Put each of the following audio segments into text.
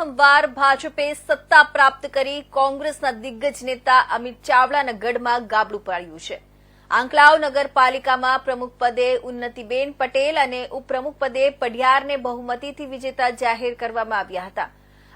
પ્રથમવાર ભાજપે સત્તા પ્રાપ્ત કરી કોંગ્રેસના દિગ્ગજ નેતા અમિત ચાવડાના ગઢમાં ગાબડું પાડ્યું છે. આંકલાવ નગરપાલિકામાં પ્રમુખપદે ઉન્નતિબેન પટેલ અને ઉપપ્રમુખપદે પઢિયારને બહુમતીથી વિજેતા જાહેર કરવામાં આવ્યા હતા.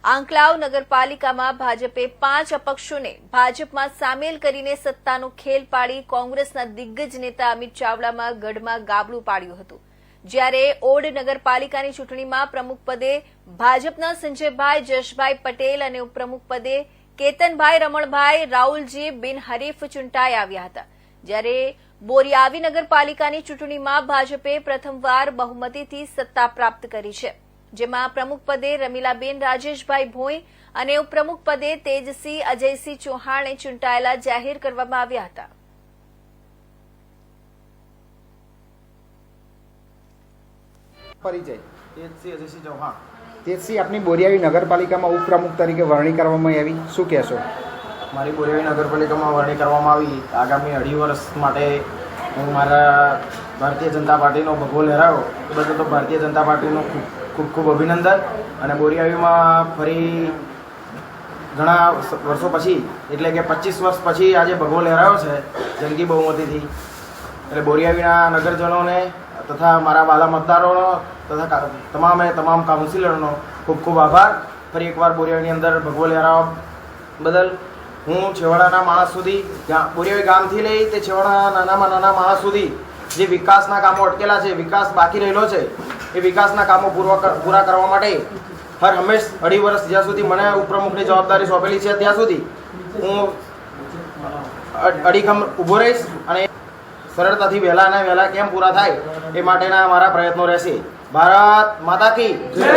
આંકલાવ નગરપાલિકામાં ભાજપે પાંચ અપક્ષોને ભાજપમાં સામેલ કરીને સત્તાનો ખેલ પાડી કોંગ્રેસના દિગ્ગજ નેતા અમિત ચાવડામાં ગઢમાં ગાબડું પાડ્યું હતું. જ્યારે ઓડ નગરપાલિકાની ચૂંટણીમાં પ્રમુખપદે ભાજપના સંજયભાઈ જશભાઈ પટેલ અને ઉપપ્રમુખપદે કેતનભાઈ, રમણભાઈ, રાહુલજી બિનહરીફ ચૂંટાઈ આવ્યા હતા. જ્યારે બોરિયાવી નગરપાલિકાની ચૂંટણીમાં ભાજપે પ્રથમવાર બહુમતીથી સત્તા પ્રાપ્ત કરી છે. જેમાં પ્રમુખ પદે રમીલાબેન, રાજેશભાઈ ભોઈ અને ઉપપ્રમુખ પદે તેજસિંહ અજયસિંહ ચૌહાણે ચૂંટાયેલા જાહેર કરવામાં આવ્યા હતા. પરિચય તેજસિંહ અજયસિંહ ચૌહાણ. તેજસિંહ આપની બોરિયાવી નગરપાલિકામાં ઉપપ્રમુખ તરીકે વરણી કરવામાં આવી. શું કહેશો? મારી બોરિયાવી નગરપાલિકામાં વરણી કરવામાં આવી. આગામી અઢી વર્ષ માટે હું મારા ભારતીય જનતા પાર્ટીનો ભગવો લહેરાયો. એ બદલ તો ભારતીય જનતા પાર્ટીનું ખૂબ ખૂબ ખૂબ અભિનંદન. અને બોરિયાવીમાં ફરી ઘણા વર્ષો પછી એટલે કે પચીસ વર્ષ પછી આજે ભગવો લહેરાયો છે જંગી બહુમતીથી. એટલે બોરિયાવીના નગરજનોને તથા મારા વાલા મતદારોનો તથા તમામે તમામ કાઉન્સિલરનો ખૂબ ખૂબ આભાર. ફરી એકવાર બોરિયાની અંદર ભગવો લહેરાવા બદલ. હું છેવાડાના માણસ સુધી બોરિયાવી ગામથી લઈ તે છેવાડાના નાનામાં નાના માણસ સુધી જે વિકાસના કામો અટકેલા છે, વિકાસ બાકી રહેલો છે, એ વિકાસના કામો પૂરા પૂરા કરવા માટે હર હંમેશ અઢી વર્ષ જ્યાં સુધી મને ઉપપ્રમુખની જવાબદારી સોંપેલી છે, ત્યાં સુધી હું અડીખમ ઊભો રહીશ અને સરળતાથી વહેલા અને વહેલા કેમ પૂરા થાય એ માટેના મારા પ્રયત્નો રહેશે. ભારત માતા કી જય!